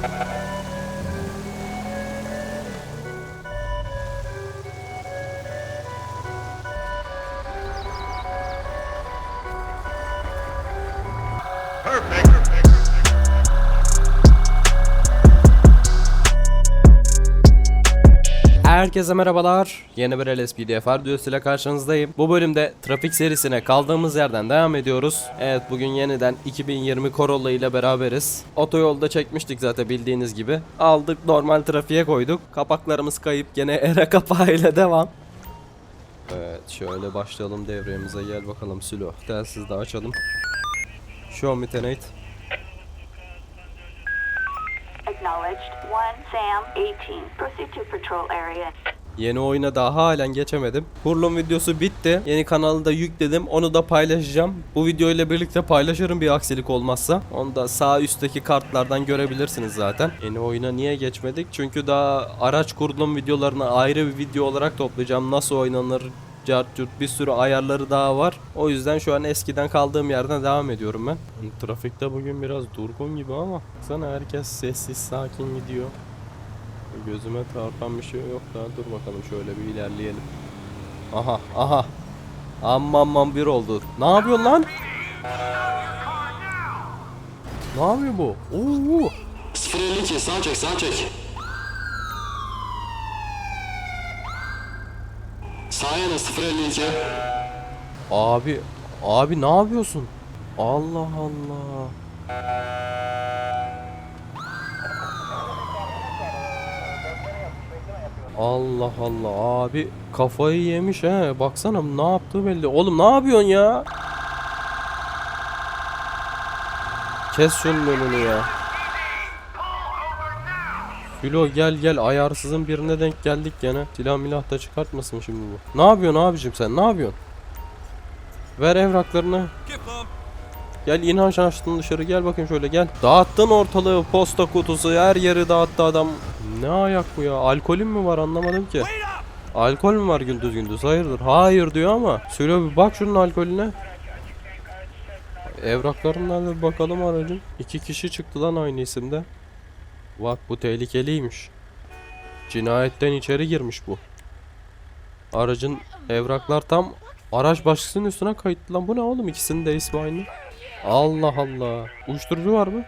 Thank you. Herkese merhabalar. Yeni bir LSPDFR videosuyla karşınızdayım. Bu bölümde trafik serisine kaldığımız yerden devam ediyoruz. Evet bugün yeniden 2020 Corolla ile beraberiz. Otoyolda çekmiştik zaten bildiğiniz gibi. Aldık normal trafiğe koyduk. Kapaklarımız kayıp gene era kapağıyla devam. Evet şöyle başlayalım devremize gel bakalım Sülo. Telsiz de açalım. Show me tonight. Acknowledged. One Sam 18. Proceed to patrol area. Yeni oyuna daha halen geçemedim. Kurulum videosu bitti. Yeni kanalı da yükledim. Onu da paylaşacağım. Bu video ile birlikte paylaşırım bir aksilik olmazsa. Onu da sağ üstteki kartlardan görebilirsiniz zaten. Yeni oyuna niye geçmedik? Çünkü daha araç kurulum videolarını ayrı bir video olarak toplayacağım. Nasıl oynanır, cart curt bir sürü ayarları daha var. O yüzden şu an eskiden kaldığım yerden devam ediyorum ben. Trafikte bugün biraz durgun gibi ama sana herkes sessiz sakin gidiyor. Gözüme çarpan bir şey yok daha dur bakalım şöyle bir ilerleyelim. Aha aha. Aman aman bir oldu. Ne yapıyorsun lan? Ne yapıyor bu? Oo. 052 sağ çek sağ çek. Sağ yana 052. Abi abi ne yapıyorsun? Allah Allah. Allah Allah. Abi kafayı yemiş he. Baksana ne yaptığı belli. Oğlum ne yapıyorsun ya? Kes şunun önünü ya. Filo gel gel. Ayarsızın birine denk geldik gene. Silah milah da çıkartmasın şimdi bu. Ne yapıyorsun abicim sen? Ne yapıyorsun? Ver evraklarını Gel in aşağı açtın dışarı gel bakayım şöyle gel. Dağıttın ortalığı posta kutusu her yeri dağıttı adam. Ne ayak bu ya? Alkolün mü var anlamadım ki. Alkol mü var gündüz gündüz? Hayırdır? Hayır diyor ama. Söyle bir bak şunun alkolüne. Evrakların nerede bir bakalım aracın. İki kişi çıktı lan aynı isimde. Bak bu tehlikeliymiş. Cinayetten içeri girmiş bu. Aracın evraklar tam araç başkasının üstüne kayıtlı lan. Bu ne oğlum? İkisinin de ismi aynı. Allah Allah. Uyuşturucu var mı?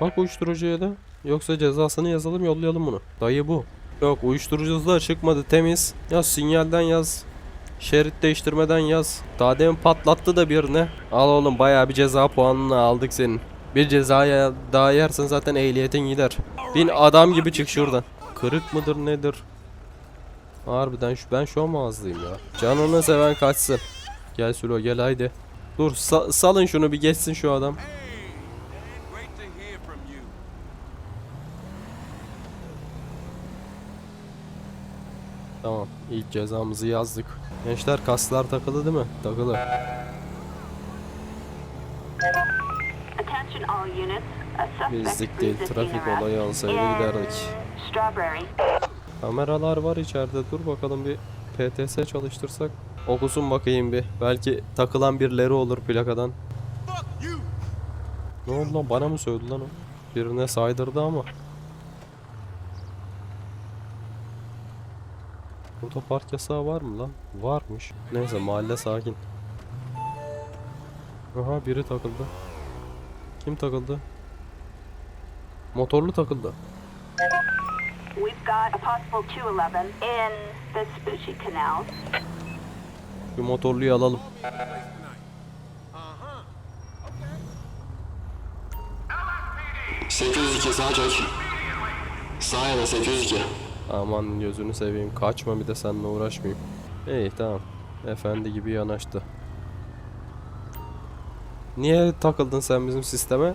Bak uyuşturucuya da. Yoksa cezasını yazalım yollayalım bunu. Dayı bu. Yok uyuşturucusu da çıkmadı temiz. Yaz sinyalden yaz. Şerit değiştirmeden yaz. Daha demin patlattı da birine. Al oğlum bayağı bir ceza puanını aldık senin. Bir cezaya daha yersen zaten ehliyetin gider. Bin adam gibi çık şuradan. Kırık mıdır nedir? Harbiden şu ben şu an ağızlıyım ya. Canını seven kaçsın. Gel Sülo gel haydi. Dur sa- salın şunu bir geçsin şu adam. Tamam ilk cezamızı yazdık. Gençler kaslar takılı değil mi? Takılı. Bizlik değil trafik olayı olsaydı giderdik. Kameralar var içeride dur bakalım bir PTS çalıştırsak. Okusun bakayım bir. Belki takılan birileri olur plakadan. Ne oldu lan bana mı söyledi lan o? Birine saydırdı ama. Burada park yasağı var mı lan? Varmış. Neyse mahalle sakin. Aha biri takıldı. Kim takıldı? Motorlu takıldı. We've got a possible 211 in Vespucci Canal. Bir motorluyu alalım. Uh-huh. 802 sağ çek. Sağ yana 802. Aman gözünü seveyim. Kaçma bir de seninle uğraşmayayım. İyi tamam. Efendi gibi yanaştı. Niye takıldın sen bizim sisteme?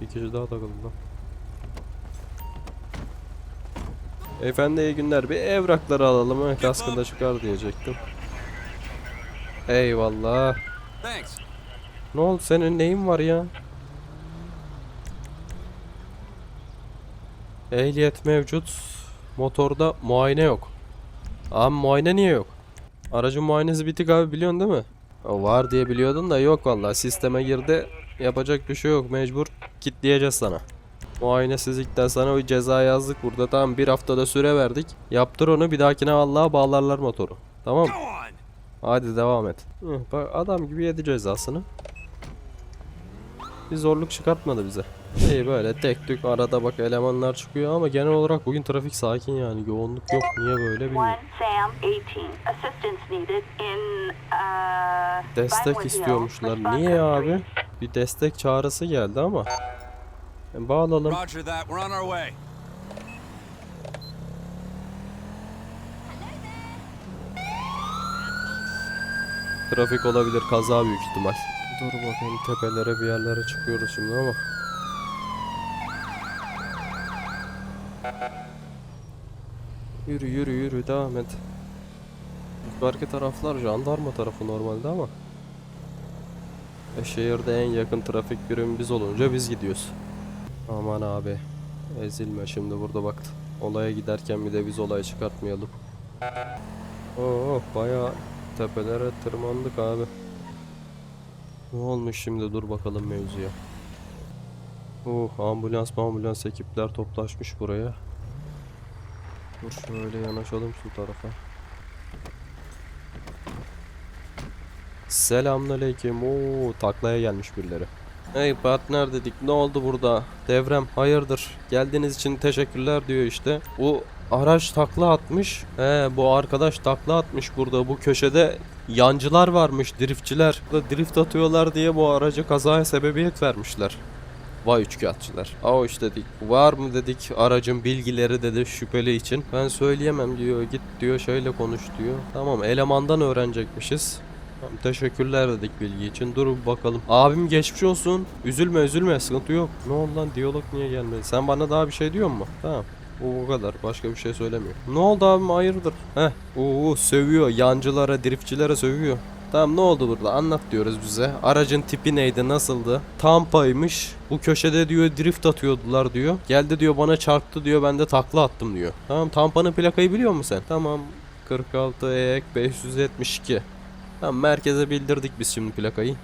Bir kişi daha takıldı lan. Efendi iyi günler. Bir evrakları alalım. ha. Kaskı da çıkar diyecektim. Eyvallah. Ne oldu senin neyin var ya? Ehliyet mevcut. Motorda muayene yok. Abi muayene niye yok? Aracın muayenesi bitik abi biliyorsun değil mi? O var diye biliyordun da yok vallahi sisteme girdi. Yapacak bir şey yok mecbur. kitleyeceğiz sana. Muayenesizlikten sana o ceza yazdık burada. Tamam bir haftada süre verdik. Yaptır onu bir dahakine vallahi bağlarlar motoru. Tamam. Hadi devam et. Hı, bak adam gibi yedi cezasını. Bir zorluk çıkartmadı bize. İyi böyle tek tük arada bak elemanlar çıkıyor ama genel olarak bugün trafik sakin yani yoğunluk yok. Niye böyle bilmiyorum. One Sam 18. Assistance needed in uh Destek istiyormuşlar. Niye abi? Bir destek çağrısı geldi ama. Bağlalım. Roger that. We're on our way. Trafik olabilir, kaza büyük ihtimal. Dur bakayım tepelere bir yerlere çıkıyoruz şimdi ama. Yürü yürü yürü devam et. Yukarıki taraflar jandarma tarafı normalde ama. E, şehirde en yakın trafik birimi biz olunca biz gidiyoruz. Aman abi. Ezilme şimdi burada bak. Olaya giderken bir de biz olay çıkartmayalım. Oo bayağı tepelere tırmandık abi. Ne olmuş şimdi dur bakalım mevzuya. Oh ambulans ambulans ekipler toplaşmış buraya. Dur şöyle yanaşalım şu tarafa. Selamünaleyküm. Oo taklaya gelmiş birileri. Hey partner dedik ne oldu burada? Devrem hayırdır? Geldiğiniz için teşekkürler diyor işte. Bu araç takla atmış. He bu arkadaş takla atmış burada bu köşede yancılar varmış driftçiler. Burada drift atıyorlar diye bu araca kazaya sebebiyet vermişler. Vay üçkağıtçılar. Aa işte dedik. Var mı dedik aracın bilgileri dedi şüpheli için. Ben söyleyemem diyor. Git diyor şöyle konuş diyor. Tamam elemandan öğrenecekmişiz. Teşekkürler dedik bilgi için. Dur bakalım. Abim geçmiş olsun. Üzülme üzülme sıkıntı yok. Ne oldu lan diyalog niye gelmedi? Sen bana daha bir şey diyor mu? Tamam. Bu o kadar. Başka bir şey söylemiyor. Ne oldu abim hayırdır? Heh. Oo sövüyor. Yancılara, driftçilere sövüyor. Tamam ne oldu burada anlat diyoruz bize. Aracın tipi neydi nasıldı? Tampaymış. Bu köşede diyor drift atıyordular diyor. Geldi diyor bana çarptı diyor ben de takla attım diyor. Tamam Tampa'nın plakayı biliyor musun sen? Tamam 46 EK 572. Tamam merkeze bildirdik biz şimdi plakayı.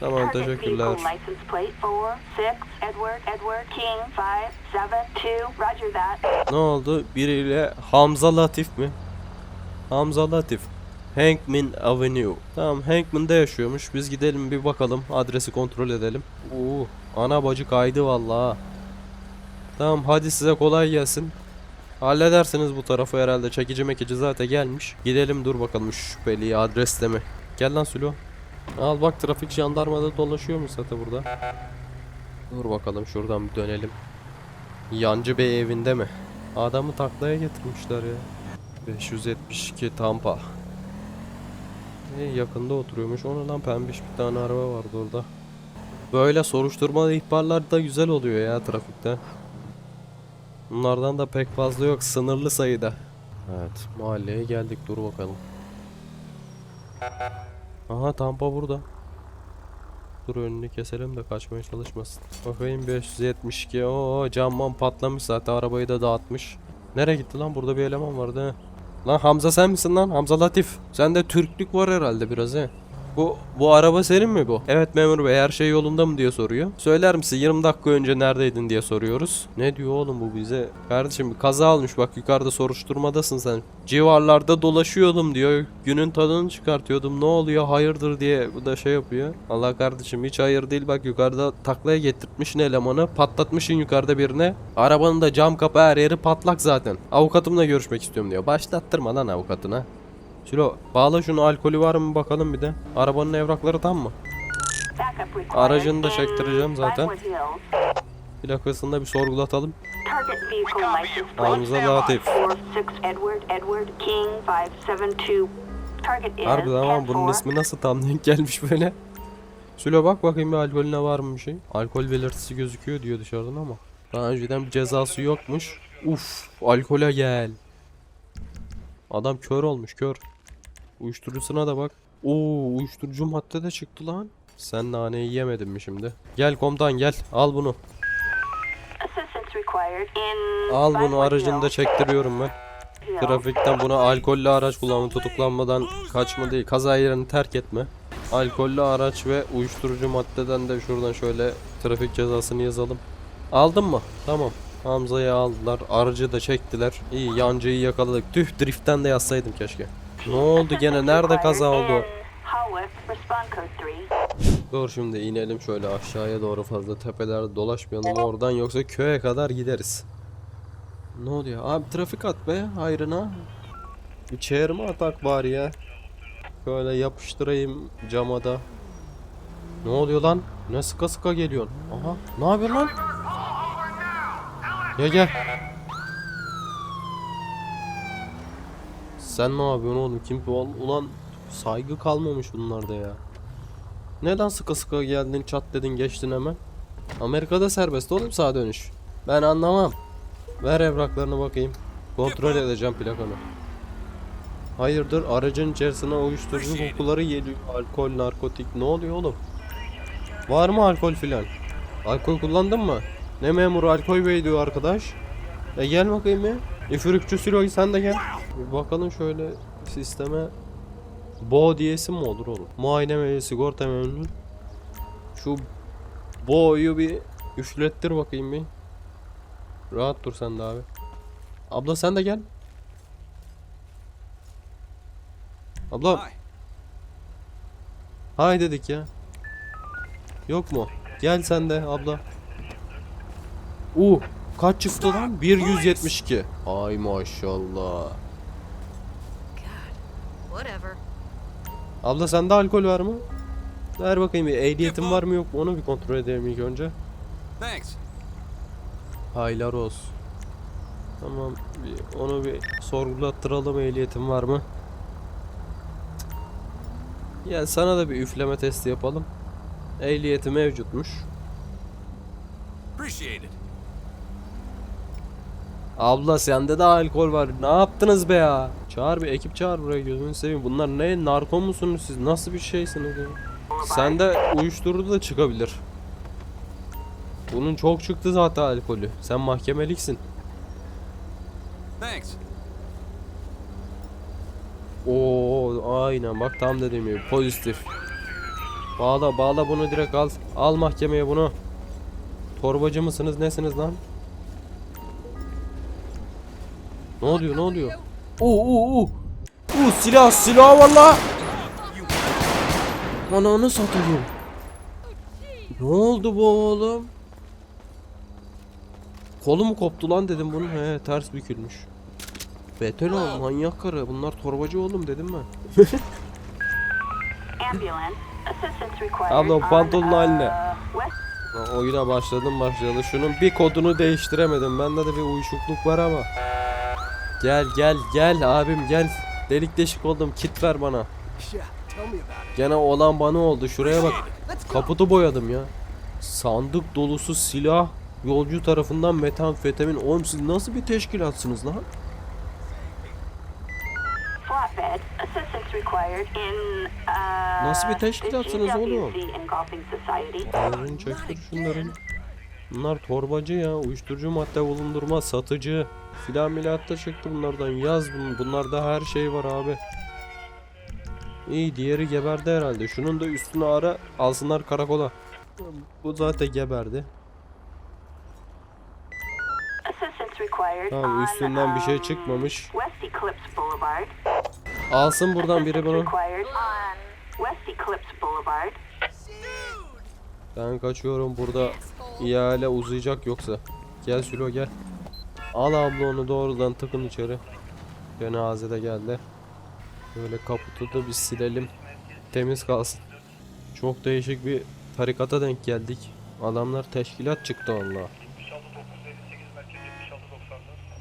Tamam teşekkürler. vehicle license plate 4 6 Edward Edward King 5 7 2. Roger that. Ne oldu? Biriyle Hamza Latif mi? Hamza Latif. Hankman Avenue. Tamam Hankman'da yaşıyormuş. Biz gidelim bir bakalım. Adresi kontrol edelim. Oo, ana bacı kaydı vallahi. Tamam hadi size kolay gelsin. Halledersiniz bu tarafı herhalde. Çekici mekici zaten gelmiş. Gidelim dur bakalım şu şüpheliyi adreste mi? Gel lan Sülo. Al bak trafik jandarmada dolaşıyormuş zaten burada. Dur bakalım şuradan bir dönelim. Yancı Bey evinde mi? Adamı taklaya getirmişler ya. 572 Tampa. E, yakında oturuyormuş. Ona lan pembiş bir tane araba vardı orada. Böyle soruşturma ihbarlar da güzel oluyor ya trafikte. Bunlardan da pek fazla yok. Sınırlı sayıda. Evet. Mahalleye geldik. Dur bakalım. Aha Tampa burada. Dur önünü keselim de kaçmaya çalışmasın. Bakayım 572. Oo camman patlamış zaten arabayı da dağıtmış. Nereye gitti lan? Burada bir eleman vardı he. Lan Hamza sen misin lan? Hamza Latif. Sende Türklük var herhalde biraz he. Bu bu araba senin mi bu? Evet memur bey her şey yolunda mı diye soruyor. Söyler misin 20 dakika önce neredeydin diye soruyoruz. Ne diyor oğlum bu bize? Kardeşim bir kaza olmuş bak yukarıda soruşturmadasın sen. Civarlarda dolaşıyordum diyor. Günün tadını çıkartıyordum. Ne oluyor hayırdır diye bu da şey yapıyor. Allah kardeşim hiç hayır değil bak yukarıda taklaya getirtmişsin elemanı. Patlatmışsın yukarıda birine. Arabanın da cam kapı her yeri patlak zaten. Avukatımla görüşmek istiyorum diyor. Başlattırma lan avukatına. Sülo bağla şunu alkolü var mı bakalım bir de. Arabanın evrakları tam mı? Aracını da çektireceğim zaten. Plakasını da bir sorgulatalım. Hamza Latif. 4 6 Edward Edward King 572. Target is Harbiden ama bunun 10-4. ismi nasıl tam denk gelmiş böyle. Sülo bak bakayım bir alkolüne var mı bir şey. Alkol belirtisi gözüküyor diyor dışarıdan ama. Daha önceden bir cezası yokmuş. Uf alkole gel. Adam kör olmuş kör. Uyuşturucusuna da bak. Oo uyuşturucu madde de çıktı lan. Sen naneyi yemedin mi şimdi? Gel komutan gel al bunu. Al bunu Vinewood aracını da Hills. çektiriyorum ben. Trafikten buna alkollü araç kullanma tutuklanmadan kaçma değil kaza yerini terk etme. Alkollü araç ve uyuşturucu maddeden de şuradan şöyle Trafik cezasını yazalım. Aldın mı? Tamam. Hamza'yı aldılar. Aracı da çektiler. İyi yancıyı yakaladık. Tüh driftten de yazsaydım keşke. Ne oldu gene? Nerede kaza oldu? In Haworth, respond code 3. Dur şimdi inelim şöyle aşağıya doğru fazla tepelerde dolaşmayalım oradan yoksa köye kadar gideriz. Ne oluyor? Abi trafik at be hayrına. Bir çevirme atak bari ya. Şöyle yapıştırayım cama da. Ne oluyor lan? Ne sıka sıka geliyorsun? Aha ne yapıyorsun lan? Gel gel. Sen ne yapıyorsun oğlum? Kim? Ulan saygı kalmamış bunlarda ya. Neden sıkı sıkı geldin çat dedin geçtin hemen? Amerika'da serbest oğlum sağ dönüş. Ben anlamam. Ver evraklarını bakayım. Kontrol edeceğim plakanı. Hayırdır aracın içerisine uyuşturucu kokuları geliyor. Alkol, narkotik ne oluyor oğlum? Var mı alkol filan? Alkol kullandın mı? Ne memuru alkol bey diyor arkadaş. E gel bakayım ya. Üfürükçü Siloy sen de gel. Bir bakalım şöyle sisteme. Bo diyesi mi olur oğlum? Muayene ve sigorta memuru. Şu Bo'yu bir üflettir bakayım bir. Rahat dur sen de abi. Abla sen de gel. Abla Hi. hay dedik ya. Yok mu? Gel sen de abla. Uh kaç çıktı lan? 172. Ay maşallah. Whatever. Abla sende alkol var mı? Ver bakayım bir ehliyetin var mı yok mu onu bir kontrol edelim ilk önce. Thanks. Haylar olsun. Tamam bir onu bir sorgulattıralım ehliyetin var mı? Gel sana da bir üfleme testi yapalım. Ehliyeti mevcutmuş. Appreciate it. Abla sende de alkol var. Ne yaptınız be ya? Çağır bir ekip çağır buraya gözünü seveyim. Bunlar ne? Narko musunuz siz? Nasıl bir şeysiniz ya? Sende uyuşturucu da çıkabilir. Bunun çok çıktı zaten alkolü. Sen mahkemeliksin. Thanks. Oo aynen bak tam dediğim gibi pozitif. Bağla bağla bunu direkt al. Al mahkemeye bunu. Torbacı mısınız nesiniz lan? Ne oluyor ne oluyor? Oo oo oo. Oo silah silah valla. Ananı satayım. Ne oldu bu oğlum? Kolu mu koptu lan dedim bunun. He ters bükülmüş. Betel ol manyak karı. Bunlar torbacı oğlum dedim ben. Abla, on, pantolonun haline. uh, Oyuna başladım başladı. Şunun bir kodunu değiştiremedim. Bende de bir uyuşukluk var ama. Gel gel gel abim gel. Delik deşik oldum. Kit ver bana. Gene olan bana oldu. Şuraya bak. Kaputu boyadım ya. Sandık dolusu silah. Yolcu tarafından metamfetamin. Oğlum siz nasıl bir teşkilatsınız lan? uh, Nasıl bir teşkilatsınız oğlum? Bunların çektir şunların. Bunlar torbacı ya. Uyuşturucu madde bulundurma, satıcı. Silah milatta çıktı bunlardan. Yaz bunu. Bunlarda her şey var abi. İyi diğeri geberdi herhalde. Şunun da üstüne ara alsınlar karakola. Bu zaten geberdi. Tamam üstünden bir şey um, çıkmamış. Alsın buradan biri bunu. Ben kaçıyorum burada. İhale uzayacak yoksa. Gel Sülo gel. Al abla onu doğrudan tıkın içeri. Cenaze de geldi. Böyle kaputu da bir silelim. Temiz kalsın. Çok değişik bir tarikata denk geldik. Adamlar teşkilat çıktı Allah.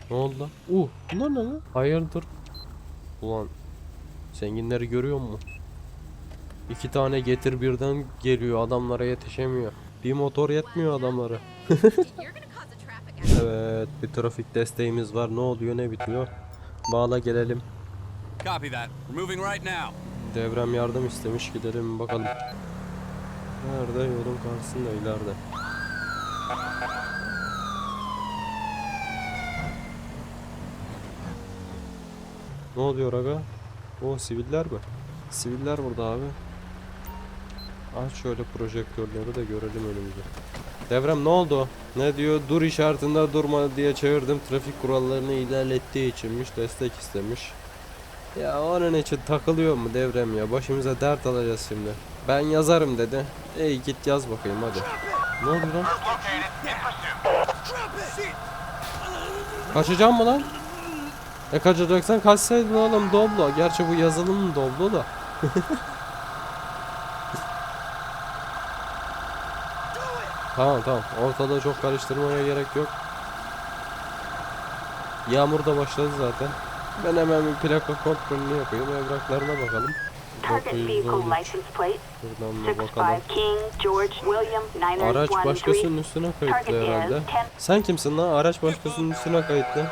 Ne oldu lan? Uh, bunlar ne lan? Hayırdır? Ulan zenginleri görüyor musun? İki tane getir birden geliyor adamlara yetişemiyor. Bir motor yetmiyor adamlara. Evet bir trafik desteğimiz var. Ne oluyor ne bitiyor? Bağla gelelim. Devrem yardım istemiş gidelim bakalım. Nerede? Yolun karşısında ileride. Ne oluyor aga? O siviller mi? Siviller burada abi. Aç şöyle projektörleri de görelim önümüzde. Devrem ne oldu? Ne diyor? Dur işaretinde durma diye çağırdım. Trafik kurallarını ilerlettiği içinmiş. Destek istemiş. Ya onun için takılıyor mu devrem ya? Başımıza dert alacağız şimdi. Ben yazarım dedi. Ey git yaz bakayım hadi. Ne oldu lan? Kaçacağım mı lan? E kaçacaksan kaçsaydın oğlum Doblo. Gerçi bu yazılım Doblo da. tamam tamam. Ortada çok karıştırmaya gerek yok. Yağmur da başladı zaten. Ben hemen bir plaka kontrolünü yapayım. Evraklarına bakalım. Target vehicle 913. license plate Buradan da bakalım. 65 King George William Araç 9913. başkasının üstüne kayıtlı herhalde. 10 Sen kimsin lan? Araç başkasının üstüne kayıtlı.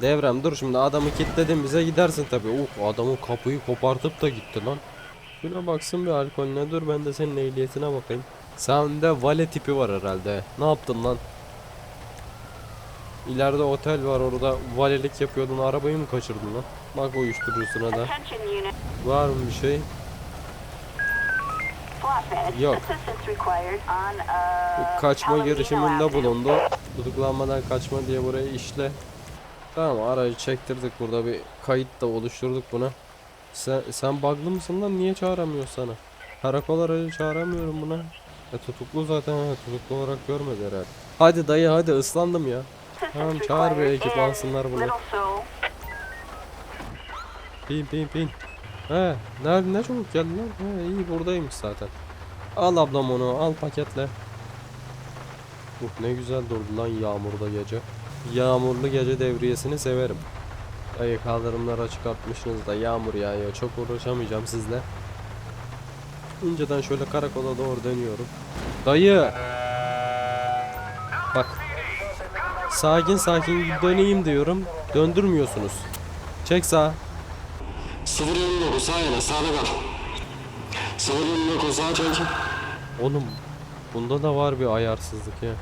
Devrem dur şimdi adamı kilitledin bize gidersin tabi. Uh adamın kapıyı kopartıp da gitti lan. Şuna baksın bir alkolüne dur ben de senin ehliyetine bakayım. Sende vale tipi var herhalde. Ne yaptın lan? İleride otel var orada valelik yapıyordun arabayı mı kaçırdın lan? Bak uyuşturucusuna da. Var mı bir şey? Yok. On uh, Kaçma girişiminde bulundu. Tutuklanmadan kaçma diye burayı işle. Tamam aracı çektirdik burada bir kayıt da oluşturduk buna. Sen, sen bug'lı mısın lan niye çağıramıyor sana? Karakol aracı çağıramıyorum buna. E tutuklu zaten tutuklu olarak görmedi herhalde. Hadi dayı hadi ıslandım ya. Tamam çağır bir ekip alsınlar bunu. Bin bin bin. He nerede ne çabuk geldin lan? He iyi buradaymış zaten. Al ablam onu al paketle. Uh ne güzel durdu lan yağmurda gece. Yağmurlu gece devriyesini severim. Dayı kaldırımlara çıkartmışsınız da yağmur yağıyor. Çok uğraşamayacağım sizle. İnceden şöyle karakola doğru dönüyorum. Dayı. Bak. Sakin sakin döneyim diyorum. Döndürmüyorsunuz. Çek sağa. 029 sağ yana sağda kal. 029 sağa çek. Oğlum bunda da var bir ayarsızlık ya.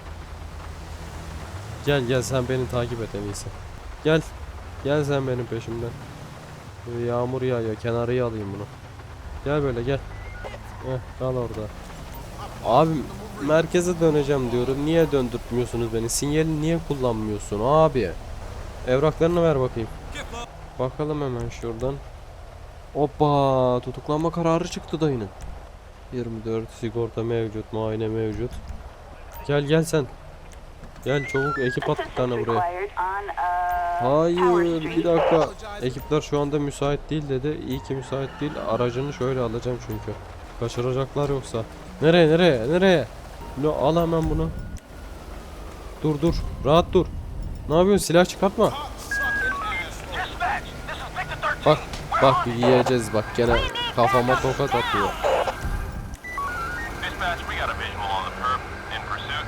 Gel gel sen beni takip et en iyisi. Gel. Gel sen benim peşimden. Böyle Yağmur yağıyor. Kenarıya alayım bunu. Gel böyle gel. Heh, kal orada. Abim merkeze döneceğim diyorum. Niye döndürtmüyorsunuz beni? Sinyali niye kullanmıyorsun abi? Evraklarını ver bakayım. Bakalım hemen şuradan. Hoppa tutuklanma kararı çıktı dayının. 24 sigorta mevcut, muayene mevcut. Gel gel sen. Gel çabuk ekip at bir tane buraya. uh, Hayır bir dakika. Ekipler şu anda müsait değil dedi. İyi ki müsait değil. Aracını şöyle alacağım çünkü. Kaçıracaklar yoksa. Nereye nereye nereye? No, al hemen bunu. Dur dur. Rahat dur. Ne yapıyorsun? Silah çıkartma. Bak bak yiyeceğiz bak gene kafama tokat atıyor.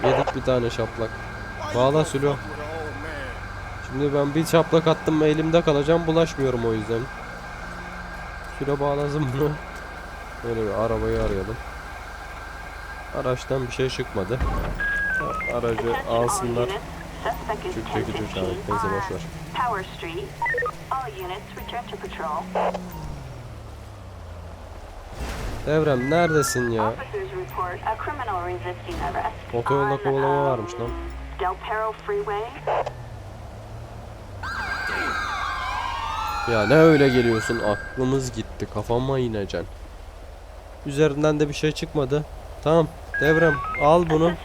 Yedik bir tane şaplak. Bağla Sülo. Şimdi ben bir şaplak attım elimde kalacağım bulaşmıyorum o yüzden. Sülo bağlasın bunu. Böyle bir arabayı arayalım. Araçtan bir şey çıkmadı. Aracı alsınlar. Çık çekici 1015 çağır. Neyse boş ver. on Tower Street. All units return to patrol. Devrem neredesin ya? Otoyolda kovalama varmış lan. Del Perro Freeway. Ya ne öyle geliyorsun aklımız gitti kafama ineceksin. Üzerinden de bir şey çıkmadı. Tamam Devrem al bunu. Um,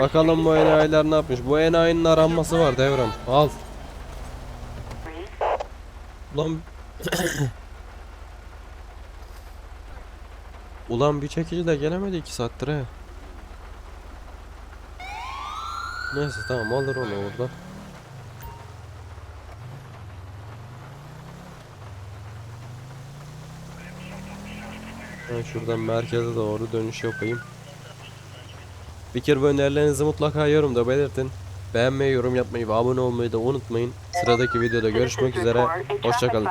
Bakalım bu enayiler ne yapmış. Bu enayinin aranması var Devrem. Al. Ulan Ulan bir çekici de gelemedi 2 saattir he. Neyse tamam alır onu orada. Ben şuradan merkeze doğru dönüş yapayım. Fikir ve önerilerinizi mutlaka yorumda belirtin. Beğenmeyi, yorum yapmayı ve abone olmayı da unutmayın. Sıradaki videoda görüşmek üzere. Hoşçakalın.